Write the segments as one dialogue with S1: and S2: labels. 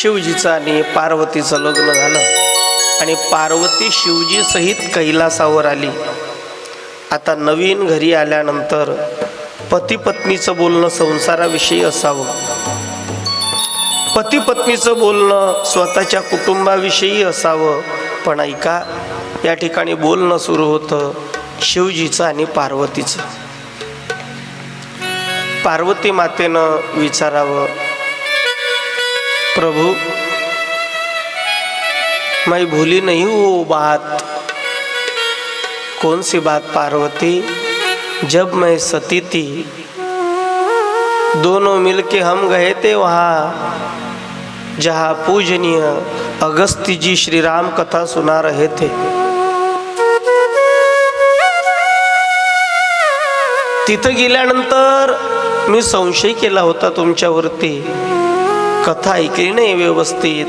S1: शिवजीचं आणि पार्वतीचं लग्न झालं. आणि पार्वती शिवजी सहित कैलासावर आली. आता नवीन घरी आल्यानंतर पती पत्नीचं बोलणं संसाराविषयी असावं. पती पत्नीचं बोलणं स्वतःच्या कुटुंबाविषयी असावं. पण ऐका या ठिकाणी बोलणं सुरू होतं शिवजीचं आणि पार्वतीचं. पार्वती मातेनं विचारावं प्रभु मैं भूली नहीं वो बात। कौन सी बात पार्वती? जब मैं सती थी दोनों मिलके हम गए थे वहाँ जहाँ पूजनीय अगस्त जी श्री राम कथा सुना रहे थे। तिथं गेल्यानंतर मी संशय केला होता तुमच्यावरती। कथा ऐकली नाही व्यवस्थित.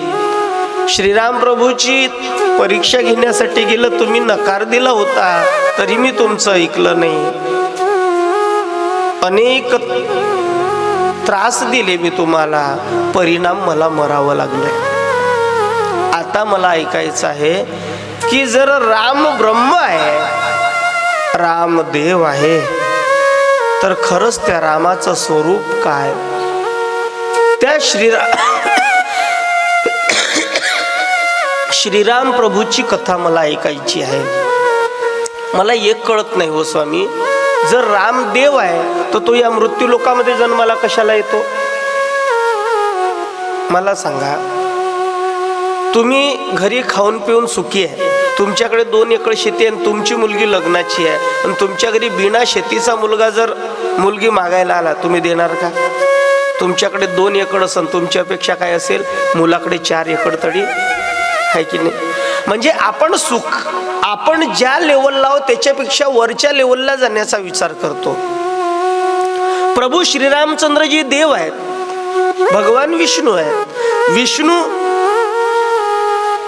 S1: श्रीराम प्रभूची परीक्षा घेण्यासाठी गेलं तुम्ही नकार दिला होता तरी मी तुमचं ऐकलं नाही. अनेक त्रास दिले मी तुम्हाला परिणाम मला मरावं लागलं. आता मला ऐकायचं आहे की जर राम ब्रह्म आहे राम देव आहे तर खरंच त्या रामाचं स्वरूप काय? त्या श्रीराम श्रीराम प्रभूची कथा मला ऐकायची आहे. मला एक कळत नाही हो स्वामी. जर राम देव आहे तर तो या मृत्यू लोकामध्ये जन्माला कशाला येतो? मला सांगा तुम्ही घरी खाऊन पिऊन सुखी आहे. तुमच्याकडे दोन एकर शेती आहे आणि तुमची मुलगी लग्नाची आहे. आणि तुमच्या घरी बिना शेतीचा मुलगा जर मुलगी मागायला आला तुम्ही देणार का? तुमच्याकडे दोन एकड असन तुमची तुमच्यापेक्षा काय असेल? मुलाकडे चार एकड तरी. आहे की नाही? म्हणजे आपण सुख आपण ज्या लेवलला आहोत त्याच्यापेक्षा वरच्या लेवलला जाण्याचा विचार करतो. प्रभू श्रीरामचंद्रजी देव आहेत. भगवान विष्णू आहेत. विष्णू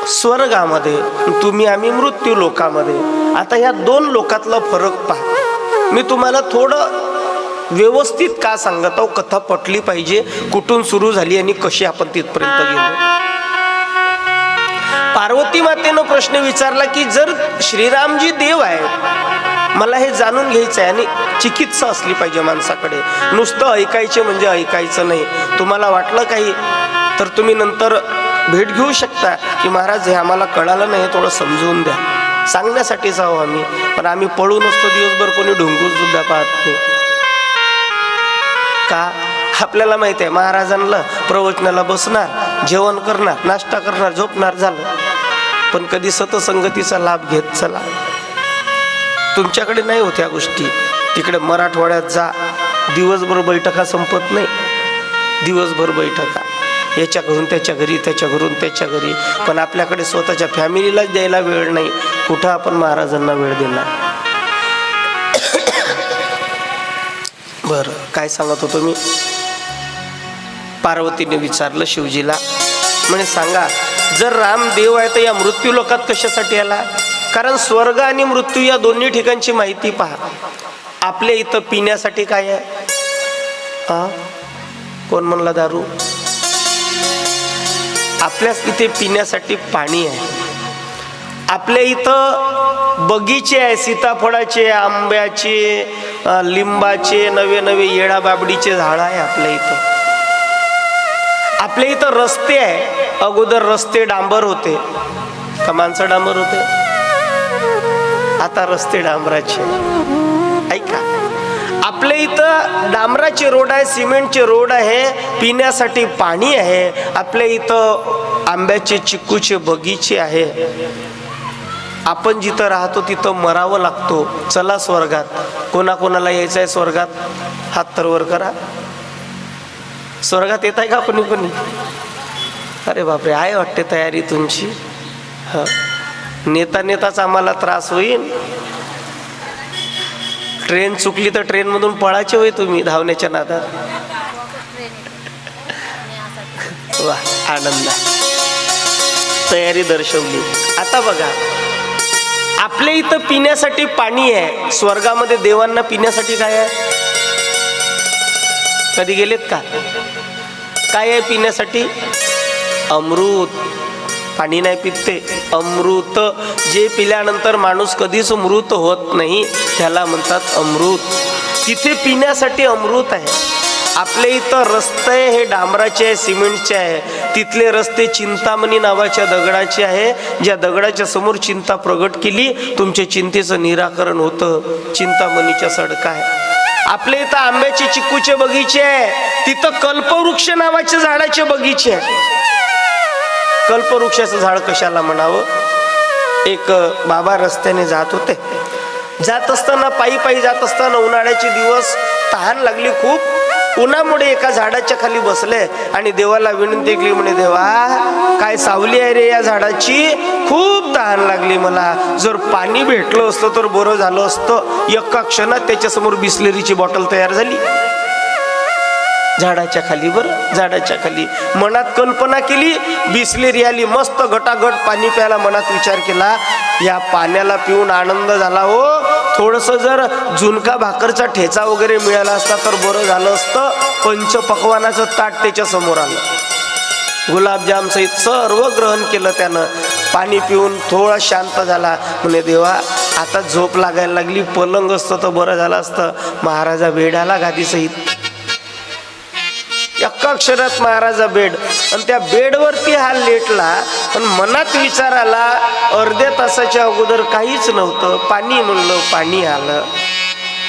S1: स्वर्गामध्ये तुम्ही आम्ही मृत्यू लोकामध्ये. आता ह्या दोन लोकातला फरक पहा. मी तुम्हाला थोडं व्यवस्थित का सांगत आहो? कथा पटली पाहिजे. कुठून सुरू झाली आणि कशी आपण तिथपर्यंत गेलो? पार्वती मातेनं प्रश्न विचारला की जर श्रीरामजी देव आहे मला हे जाणून घ्यायचं आहे आणि चिकित्सा असली पाहिजे माणसाकडे. नुसतं ऐकायचे म्हणजे ऐकायचं नाही. तुम्हाला वाटलं काही? तर तुम्ही नंतर भेट घेऊ शकता. की महाराज हे आम्हाला कळालं नाही थोडं समजून द्या. सांगण्यासाठीच आहो आम्ही. पण आम्ही पळून असतो दिवसभर कोणी ढोंगून सुद्धा पाहत नाही. का? आपल्याला माहिती आहे महाराजांना प्रवचनाला बसणार जेवण करणार नाश्ता करणार झोपणार झालं. पण कधी सतसंगतीचा लाभ घेत चला. तुमच्याकडे नाही होत्या गोष्टी. तिकडे मराठवाड्यात जा. दिवसभर बैठका संपत नाही. दिवसभर बैठका. याच्या घरून त्याच्या घरी त्याच्या घरून त्याच्या घरी. पण आपल्याकडे स्वतःच्या फॅमिलीलाच द्यायला वेळ नाही. कुठं आपण महाराजांना वेळ देणार? बरं काय सांगत होतो मी? पार्वतीने विचारलं शिवजीला म्हणे सांगा जर राम देव आहे तर या मृत्यू लोकात कशासाठी आला? कारण स्वर्ग आणि मृत्यू या दोन्ही ठिकाणची माहिती पहा. आपल्या इथं पिण्यासाठी काय आहे? हा कोण म्हणला दारू? आपल्याच इथे पिण्यासाठी पाणी आहे. आपल्या इथं बगीचे आहे सीताफळाचे आंब्याचे लिंबाचे नवे नवे येडा बाबडीचे झाड आहे आपल्या इथं. आपल्या इथं रस्ते आहे. अगोदर रस्ते डांबर होते. का माणसं डांबर होते? आता रस्ते डांबराचे. ऐका. आपल्या इथं डांबराचे रोड आहे सिमेंटचे रोड आहे पिण्यासाठी पाणी आहे. आपल्या इथं आंब्याचे चिक्कूचे बगीचे आहे. आपण जिथं राहतो तिथं मरावं लागतो. चला स्वर्गात. कोणाकोणाला यायचं आहे स्वर्गात? हात तरवर करा. स्वर्गात येत आहे का कोणी कोणी? अरे बापरे आहे वाटते तयारी तुमची. ह. नेता नेताच आम्हाला त्रास होईल. ट्रेन चुकली तर ट्रेनमधून पळायचे होय तुम्ही धावण्याच्या नादात. वा आनंद. तयारी दर्शवली. आता बघा. आपल्या इथं पिण्यासाठी पाणी आहे. स्वर्गामध्ये देवांना पिण्यासाठी काय आहे? कधी गेलेत का? काय आहे पिण्यासाठी? अमृत. पाणी नाही पिते अमृत. जे पिल्यानंतर माणूस कधीच मृत होत नाही त्याला म्हणतात अमृत. तिथे पिण्यासाठी अमृत आहे. आपल्या इथं रस्ते हे डांबराचे आहे सिमेंटचे आहे. तिथले रस्ते चिंतामणी नावाच्या दगडाचे आहे. ज्या दगडाच्या समोर चिंता प्रगट केली तुमच्या चिंतेचं निराकरण होतं. चिंतामणीच्या सडका आहे. आपल्या इथं आंब्याचे चिक्कूचे बगीचे आहे. तिथं कल्पवृक्ष नावाच्या झाडाचे बगीचे आहे. कल्पवृक्षाचं झाड कशाला म्हणावं? एक बाबा रस्त्याने जात होते. जात असताना पायी पायी जात असताना उन्हाळ्याचे दिवस तहान लागली खूप. उन्हामुळे एका झाडाच्या खाली बसले आणि देवाला विनंती केली म्हणे देवा काय सावली आहे रे या झाडाची? खूप तहान लागली मला. जर पाणी भेटलं असतं तर बरं झालं असतं. एका क्षणात त्याच्यासमोर बिस्लेरीची बॉटल तयार झाली. झाडाच्या खाली बरं झाडाच्या खाली. मनात कल्पना केली बिसलेरी आली मस्त गटागट पाणी प्यायला मनात विचार केला. या पाण्याला पिऊन आनंद झाला हो. थोडंसं जर झुणका भाकरचा ठेचा वगैरे मिळाला असता तर बरं झालं असतं. पंचपक्वानाचं ताट त्याच्यासमोर आलं. गुलाबजाम सहित सर्व ग्रहण केलं त्यानं. पाणी पिऊन थोडा शांत झाला. म्हणे देवा आता झोप लागायला लागली. पलंग असतं तर बरं झालं असतं. महाराजा वेढाला गादीसहित एका अक्षरात महाराजा बेड आणि त्या बेडवरती हा लेटला पण मनात विचार आला अर्ध्या तासाच्या अगोदर काहीच नव्हतं. पाणी म्हणलं पाणी आलं.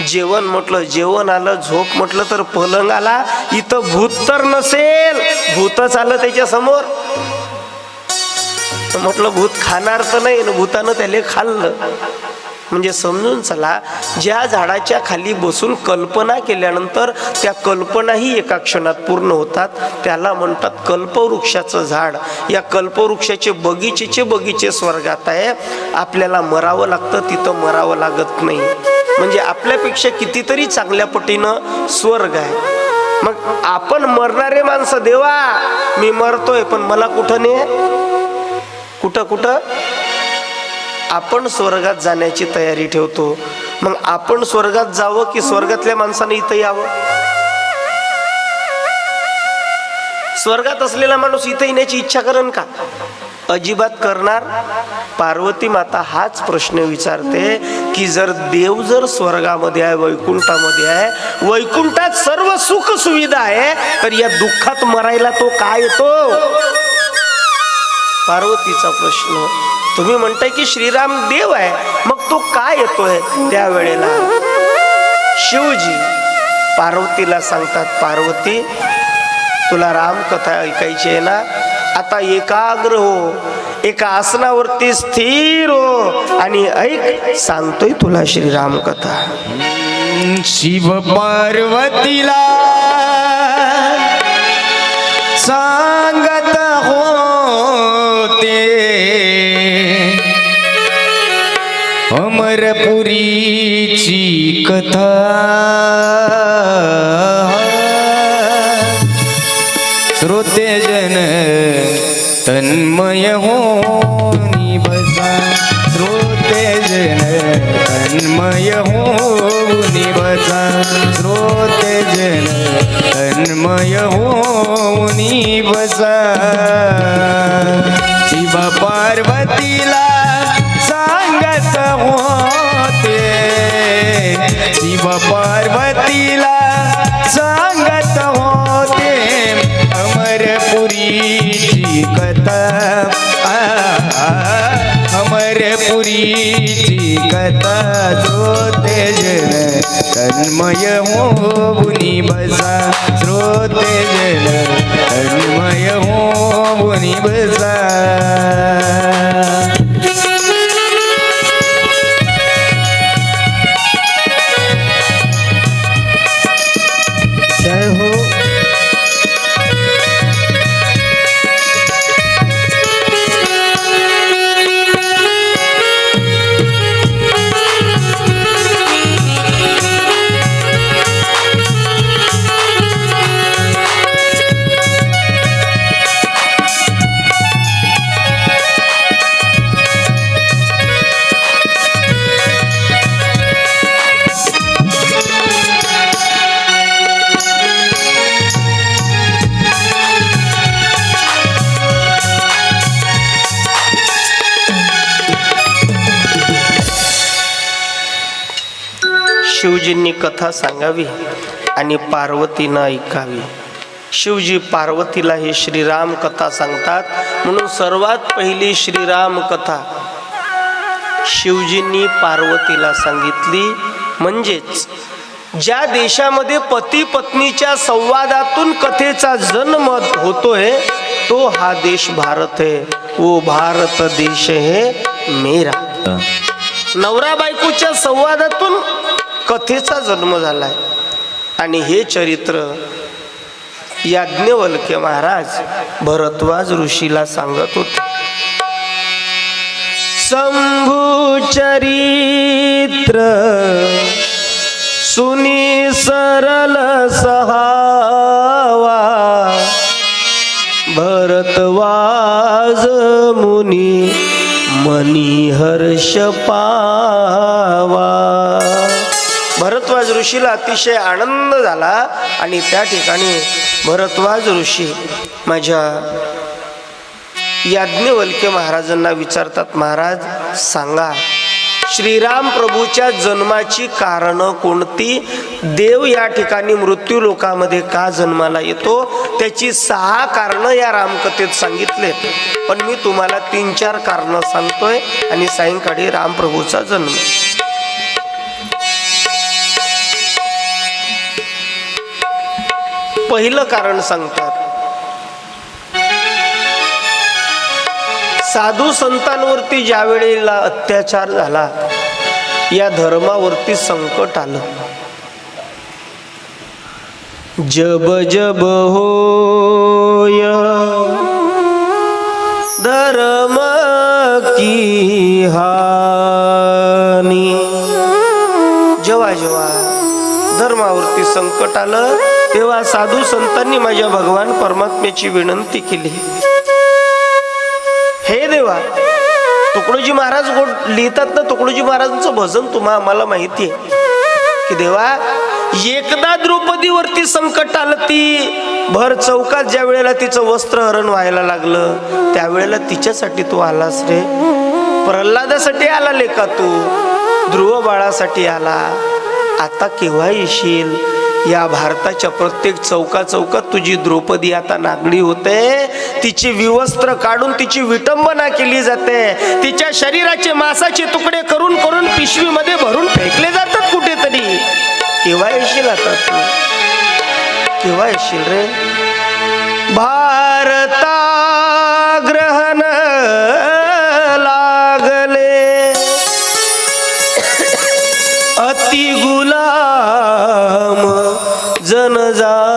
S1: जेवण म्हटलं जेवण आलं झोप म्हटलं तर पलंग आला. इथं भूत तर नसेल. भूतच आलं त्याच्यासमोर. म्हटलं भूत खाणार तर नाही भूतानं त्याला खाल्लं. म्हणजे समजून चला ज्या झाडाच्या खाली बसून कल्पना केल्यानंतर त्या कल्पनाही एका क्षणात पूर्ण होतात. त्याला म्हणतात कल्पवृक्षाचं झाड. या कल्पवृक्षाचे बगीचेचे बगीचे स्वर्गात आहे. आपल्याला मरावं लागतं तिथं मरावं लागत नाही. म्हणजे आपल्यापेक्षा कितीतरी चांगल्या पटीनं स्वर्ग आहे. मग आपण मरणारे माणसं देवा. मी मरतोय पण मला कुठं ने? कुठं कुठं? आपण स्वर्गात जाण्याची तयारी ठेवतो. मग आपण स्वर्गात जावं की स्वर्गातल्या माणसाने इथं यावं? स्वर्गात असलेला माणूस इथं येण्याची इच्छा करण का? अजिबात करणार? पार्वती माता हाच प्रश्न विचारते की जर देव जर स्वर्गामध्ये आहे वैकुंठामध्ये आहे वैकुंठात सर्व सुख सुविधा आहे तर या दुःखात मरायला तो काय येतो? पार्वतीचा प्रश्न. तुम्ही म्हणताय की श्रीराम देव आहे मग तो काय येतोय त्यावेळेला? शिवजी पार्वतीला सांगतात पार्वती तुला रामकथा ऐकायची आहे ना? आता एकाग्र हो एका आसनावरती स्थिर हो आणि ऐक सांगतोय तुला श्रीराम कथा
S2: शिव पार्वतीला सांगत होते अमरपुरीची कथा. श्रोते जन तन्मय हो बसा. श्रोते जन तन्मय हो बसा. श्रोते जन तन्मय हो बसा. शिव पार्वतीला कथा श्रोते जन तन्मय होऊनी बसा। श्रोते जन तन्मय होऊनी बसा।
S1: शिवजींनी कथा सांगावी आणि पार्वतीनं ऐकावी. शिवजी पार्वतीला हे श्रीराम कथा सांगतात. म्हणून सर्वात पहिली श्रीराम कथा शिवजींनी पार्वतीला सांगितली म्हणजेच ज्या देशामध्ये पती पत्नीच्या संवादातून कथेचा जन्म होतोय तो हा देश भारत आहे. वो भारत देश है मेरा. नवरा बायकोच्या संवादातून कथेचा जन्म झालाय. आणि हे चरित्र याज्ञवल्क्य महाराज भरद्वाज ऋषीला सांगत होते. शंभू चरित्र सुनी सरल सहावा. भरतवाज मुनी मनी हर्ष पावा. भरद्वाज ऋषीला अतिशय आनंद झाला आणि त्या ठिकाणी भरद्वाज ऋषी माझ्या याज्ञवल्क्य महाराजांना विचारतात महाराज सांगा श्रीराम प्रभूच्या जन्माची कारणं कोणती? देव या ठिकाणी मृत्यू लोकामध्ये का जन्माला येतो? त्याची सहा कारणं या रामकथेत सांगितले पण मी तुम्हाला तीन चार कारणं सांगतोय आणि सायंकाळी रामप्रभूचा जन्म. पहिलं कारण सांगतात. साधू संतांवरती ज्या वेळेला अत्याचार झाला या धर्मावरती संकट आलं. जब जब होय धर्म की हानी. जेव्हा जेव्हा धर्मावरती संकट आलं तेव्हा साधू संतांनी माझ्या भगवान परमात्म्याची विनंती केली. हे देवा तुकडोजी महाराज गोड लिहितात ना तुकडोजी महाराजांचं भजन तुम्हा आम्हाला माहिती आहे. की देवा एकदा द्रौपदीवरती संकट आलं ती भर चौकात ज्या वेळेला तिचं वस्त्र हरण व्हायला लागलं त्यावेळेला तिच्यासाठी तू आलास रे. प्रल्हादासाठी आला लेखा तू. ध्रुव बाळासाठी आला. आता केव्हा येशील? या भारताच्या प्रत्येक चौका चौकात तुझी द्रौपदी आता नागडी होते. तिची विवस्त्र काढून तिची विटंबना केली जाते. तिच्या शरीराचे मांसाचे तुकडे करून करून पिशवीमध्ये भरून फेकले जातात कुठेतरी. केव्हा येशील आता तू? केव्हा येशील रे? भारता जन झाले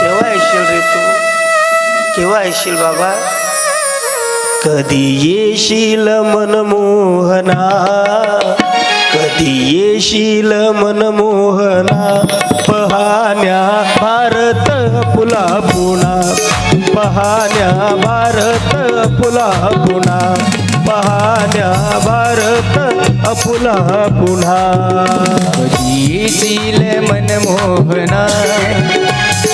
S1: केव्हा येशील रे तू? केव्हा येशील बाबा? कधी येशील मनमोहना? कधी येशील मनमोहना? पहाण्या भारत पुला पुणा पहाण्या भारत पुला पुणा पहाण्या भारत अपुला पुन्हा
S2: कधी येशील मनमोहना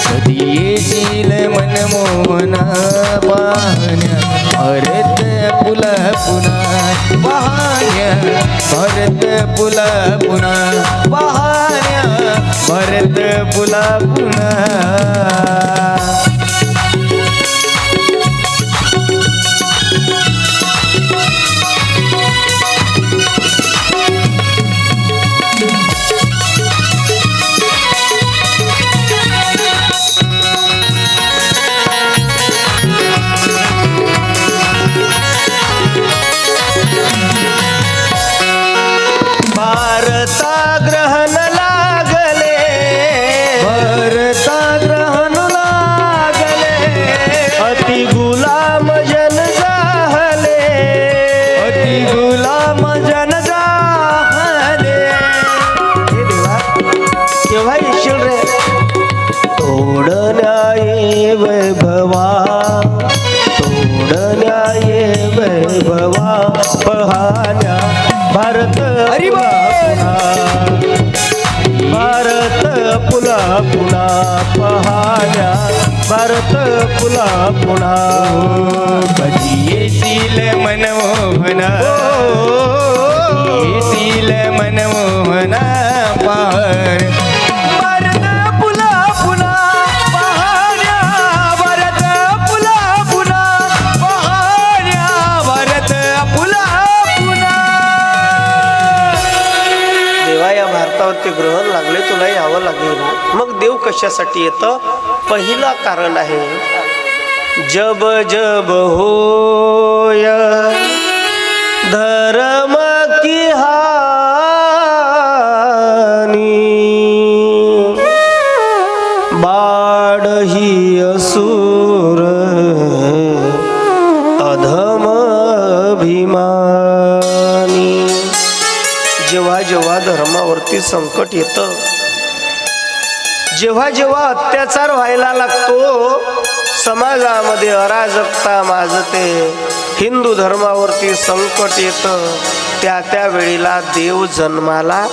S2: कधी येशील मनमोहना पाहण्या भरत पुला पुन्हा पाहण्या भरत पुला पुन्हा पाहण्या भरत पुला पुन्हा पहाड्या पहाड्या
S1: देवा या भारतावरती ग्रहण लागले तुला यावं लागेल. मग देव कशासाठी येतं? पहिलं कारण आहे जब जब होय धर्म असुर अधम अभिमानी. जेव्हा जेव्हा धर्मावरती संकट येतं जेव्हा जेव्हा अत्याचार व्हायला लागतो समाजामध्ये अराजकता माजते हिंदू धर्मावरती संकट येतं त्या त्या वेळेला देव जन्माला